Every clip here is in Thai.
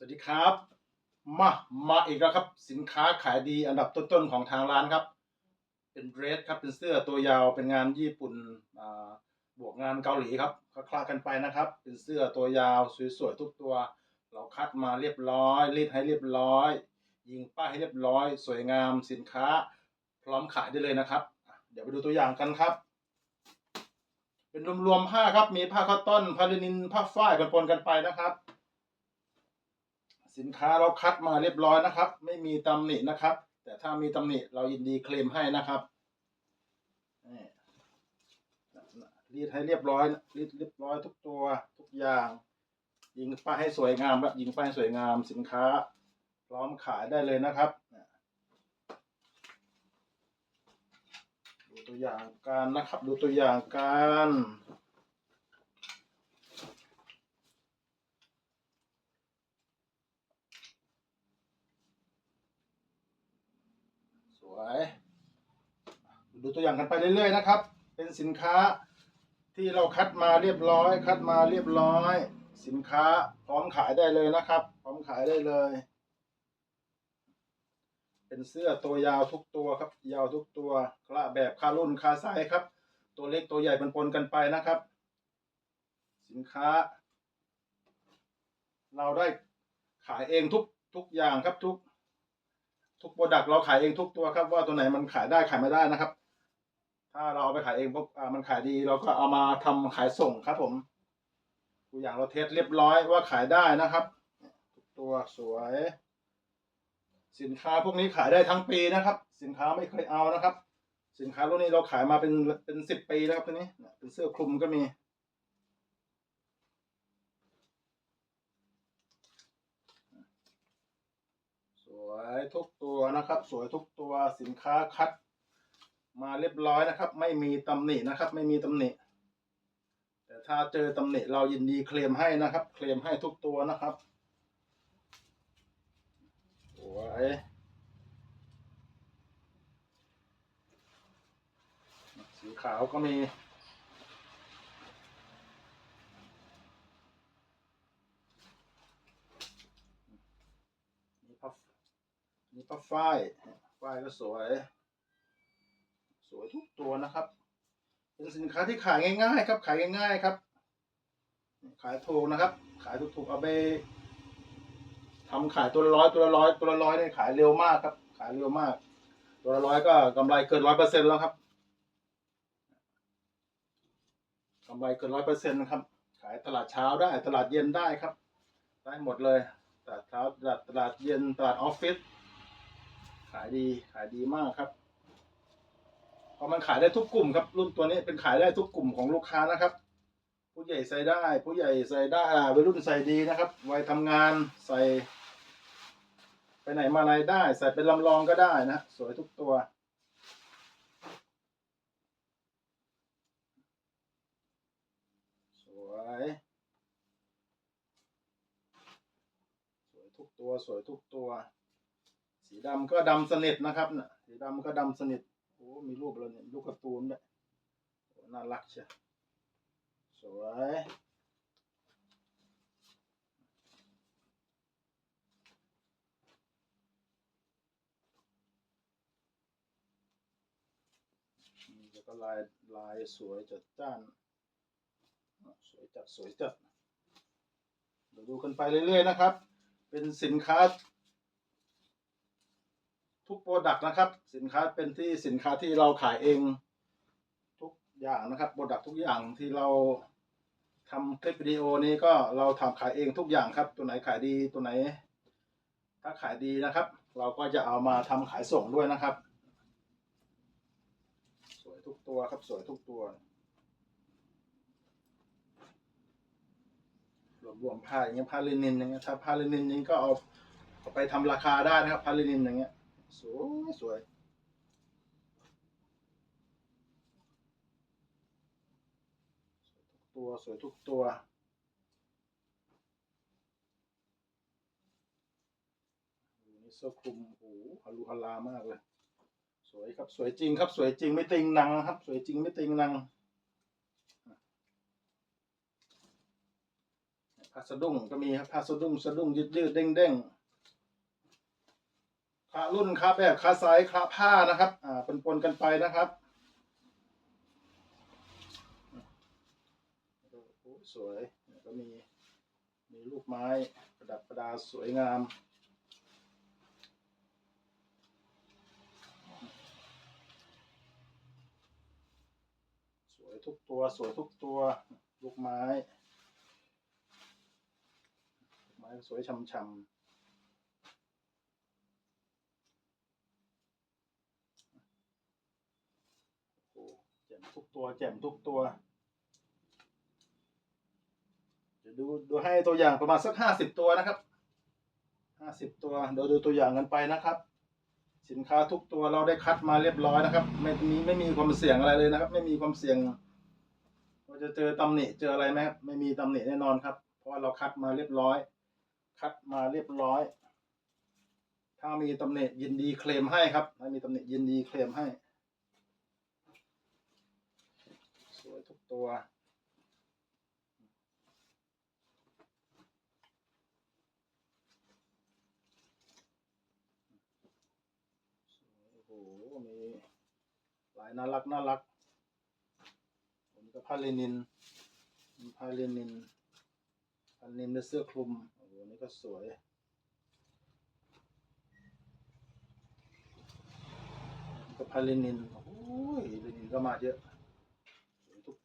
สวัสดีครับ มามาอีกแล้วครับ สินค้าขายดีอันดับต้นๆของทางร้านครับ เป็นเดรสครับเป็นเสื้อตัวยาวเป็นงานญี่ปุ่นบวกงานเกาหลีครับคลาๆกันไปนะครับ เป็นเสื้อตัวยาวสวยๆทุกตัว เราคัดมาเรียบร้อยรีดให้เรียบร้อย ยิงป้ายให้เรียบร้อย สวยงามสินค้า พร้อมขายได้เลยนะครับ เดี๋ยวไปดูตัวอย่างกันครับ เป็นรวมๆผ้าครับมีผ้าคอตตอนผ้าลินินผ้าฝ้ายปนๆกันไปนะครับ สินค้าเราคัดมาเรียบร้อยนะครับ ไม่มีตำหนินะครับ แต่ถ้ามีตำหนิเรายินดีเคลมให้นะครับรีดให้เรียบร้อยรีดเรียบร้อยทุกตัวทุกอย่าง ยิงป้ายให้สวยงามและยิงป้ายให้สวยงามสินค้า พร้อมขายได้เลยนะครับดูตัวอย่างกันนะครับ ดูตัวอย่างกันสวย ดูตัวอย่างกันไปเรื่อยๆนะครับ เป็นสินค้าที่เราคัดมาเรียบร้อย คัดมาเรียบร้อย สินค้าพร้อมขายได้เลยนะครับ พร้อมขายได้เลย เป็นเสื้อตัวยาวทุกตัวครับ ยาวทุกตัวคละแบบคารุ่นคาไซส์ครับ ตัวเล็กตัวใหญ่ปนๆกันไปนะครับ สินค้า เราได้ขายเองทุกทุกอย่างครับทุกทุกโปรดักต์เราขายเองทุกตัวครับว่าตัวไหนมันขายได้ขายไม่ได้นะครับ ถ้าเราเอาไปขายเองปุ๊บอ่ามันขายดีเราก็เอามาทำขายส่งครับ ผมตัวอย่างเราเทสเรียบร้อยว่าขายได้นะครับทุกตัวสวย สินค้าพวกนี้ขายได้ทั้งปีนะครับ สินค้าไม่เคยเอานะครับ สินค้าพวกนี้เราขายมาเป็นเป็นสิบปีแล้วครับตัวนี้เนี่ยเป็นเสื้อคลุมก็มีสวยทุกตัวนะครับ สวยทุกตัวสินค้าคัด มาเรียบร้อยนะครับ ไม่มีตำหนินะครับ ไม่มีตำหนิ แต่ถ้าเจอตำหนิเรายินดีเคลมให้นะครับ เคลมให้ทุกตัวนะครับสวยสีขาวก็มีนี่ผ้านี่ผ้าฝ้ายฝ้ายก็สวย สวยทุกตัวนะครับ เป็นสินค้าที่ขายง่ายๆ ครับขายง่ายๆครับ ขายถูกนะครับ ขายถูกๆเอาไปทำขายตัวละร้อยตัวละร้อยตัวละร้อยเนี่ยขายเร็วมากครับ ขายเร็วมาก ตัวละร้อยก็กำไรเกินร้อยเปอร์เซ็นแล้วครับกำไรเกินร้อยเปอร์เซ็นต์ครับ ขายตลาดเช้าได้ตลาดเย็นได้ครับ ได้หมดเลยตลาดเช้าตลาดตลาดเย็นตลาดออฟฟิศขายดีขายดีมากครับ เพราะมันขายได้ทุกกลุ่มครับ รุ่นตัวนี้เป็นขายได้ทุกกลุ่มของลูกค้านะครับ ผู้ใหญ่ใส่ได้ ผู้ใหญ่ใส่ได้อ่าวัยรุ่นใส่ดีนะครับวัยทำงานใส่ ไปไหนมาไหนได้ ใส่เป็นลำลองก็ได้นะ สวยทุกตัวสวยสวยทุกตัวสวยทุกตัว สีดำก็ดำสนิทนะครับน่ะสีดำก็ดำสนิท มีรูปแล้วเนี่ยรูปกร์ตูนด้วยน่ารักเชียวสวยแล้วก็ลายลายสวยจัดจ้าน สวยจัดสวยจัดเดี๋ยวดูกันไปเรื่อยๆนะครับ เป็นสินค้า ทุกโปรดักต์นะครับ สินค้าเป็นที่สินค้าที่เราขายเองทุกอย่างนะครับโปรดักต์ทุกอย่างที่เราทำคลิปวิดีโอนี้ก็เราทำขายเองทุกอย่างครับ ตัวไหนขายดีตัวไหน ถ้าขายดีนะครับ เราก็จะเอามาทำขายส่งด้วยนะครับ สวยทุกตัวครับสวยทุกตัวรวมรวมผ้าอย่างเงี้ยผ้าลินินอย่างเงี้ยถ้าผ้าลินินนี้ก็เอาเอาไปทำราคาได้นะครับผ้าลินินอย่างเงี้ย สวยสวยสวยทุกตัวสวยทุกตัวนี่เสื้อคลุมโอ้หฮารุฮารามากเลย สวยครับสวยจริงครับ สวยจริงไม่ติงนังครับ สวยจริงไม่ติงนังพผ้าสะดุ้งก็มีครับผ้าสะดุ้งสะดุ้งยืดยืดเด้งเด้ง คละรุ่นครับแบบคละไซส์คละผ้านะครับ อ่าปนปนๆกันไปนะครับโอ้สวยก็มีมีลูกไม้ประดับประดาสวยงามสวยทุกตัวสวยทุกตัวลูกไม้ ลูกไม้สวยช่ำๆโอ้โหแจ่มทุก ตัวแจ่มทุกตัวเดี๋ยวดูดูให้ตัวอย่างประมาณสักห้าสิบตัวนะครับห้าสิบตัวเดี๋ยวดูตัวอย่างกันไปนะครับ สินค้าทุกตัวเราได้คัดมาเรียบร้อยนะครับ ไม่มีไม่มีความเสี่ยงอะไรเลยนะครับ ไม่มีความเสี่ยงว่าจะเจอตำหนิเจออะไรไหมครับไม่มีตำหนิแน่นอนครับ เพราะว่าเราคัดมาเรียบร้อย คัดมาเรียบร้อย ถ้ามีตำหนิยินดีเคลมให้ครับถ้ามีตำหนิยินดีเคลมให้ สวยทุก ตัว โอ้โห มีลายน่ารักน่ารักผมก็ผ้าลินินมีผ้าลินินผ้าลินินในเสื้อคลุม โอ้โห นี่ก็สวยก็ผ้าลินิน โอ้โหลินินก็มาเยอะ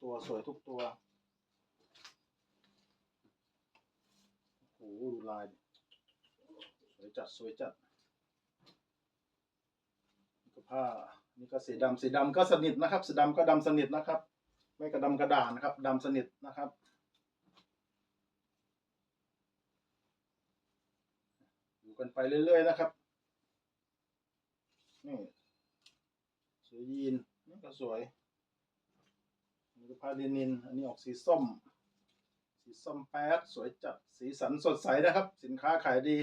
ตัวสวยทุกตัว โอ้โหดูลายสวยจัดสวยจัดนี่ก็ผ้า นี่ก็สีดำสีดำก็สนิทนะครับ สีดำก็ดำสนิทนะครับ ไม่กระดำกระด่างนะครับดำสนิทนะครับดูกันไปเรื่อยๆนะครับ นี่สวยยีนนี่ก็สวย นี่ก็ผ้าลินิน อันนี้ออกสีส้ม สีส้มแป๊ดสวยจัด สีสันสดใสนะครับ สินค้าขายดี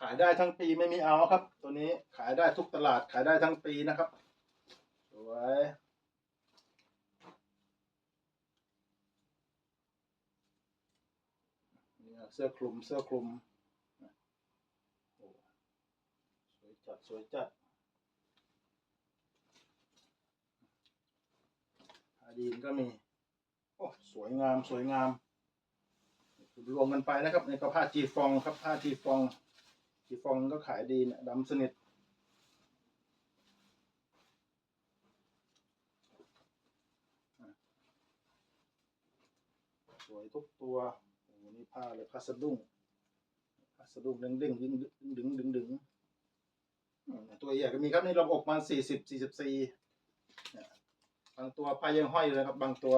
ขายได้ทั้งปีไม่มีเอาครับ ตัวนี้ขายได้ทุกตลาดขายได้ทั้งปีนะครับ สวยนี่เสื้อคลุมเสื้อคลุมสวยจัดสวยจัด ฮาดีนก็มี โอ้สวยงามสวยงาม รวมกันไปนะครับนี่ก็ผ้าจีฟองครับผ้าจีฟอง จีฟองก็ขายดีเนี่ยดำสนิทสวยทุกตัวโอ้นี่ผ้าเลยผ้าสะดุ้งผ้าสะดุ้งดึงดึงดึงดึงดึงดึงดึงตัวใหญ่ก็มีครับนี่เราอกมาสี่สิบสี่สิบสี่างตัวผ้ายังห้อยอยู่เลยครับ บางตัว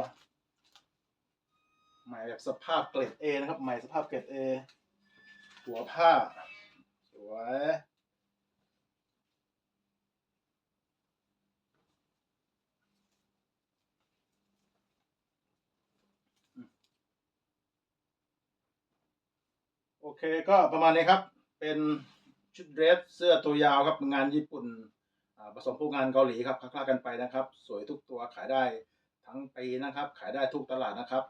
ใหม่แบบสภาพเกรดเอนะครับ ใหม่สภาพเกรดเอหัวผ้า สวยโอเคก็ประมาณนี้ครับ เป็นชุดเดรสเสื้อตัวยาวครับงานญี่ปุ่น ผสมพวกงานเกาหลีครับคล้าๆกันไปนะครับ สวยทุกตัวขายได้ทั้งปีนะครับ ขายได้ทุกตลาดนะครับ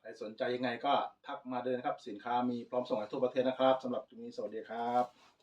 ใครสนใจยังไงก็ทักมาเลยนะครับ สินค้ามีพร้อมส่งให้ทั่วประเทศนะครับสำหรับจุดนี้สวัสดีครับ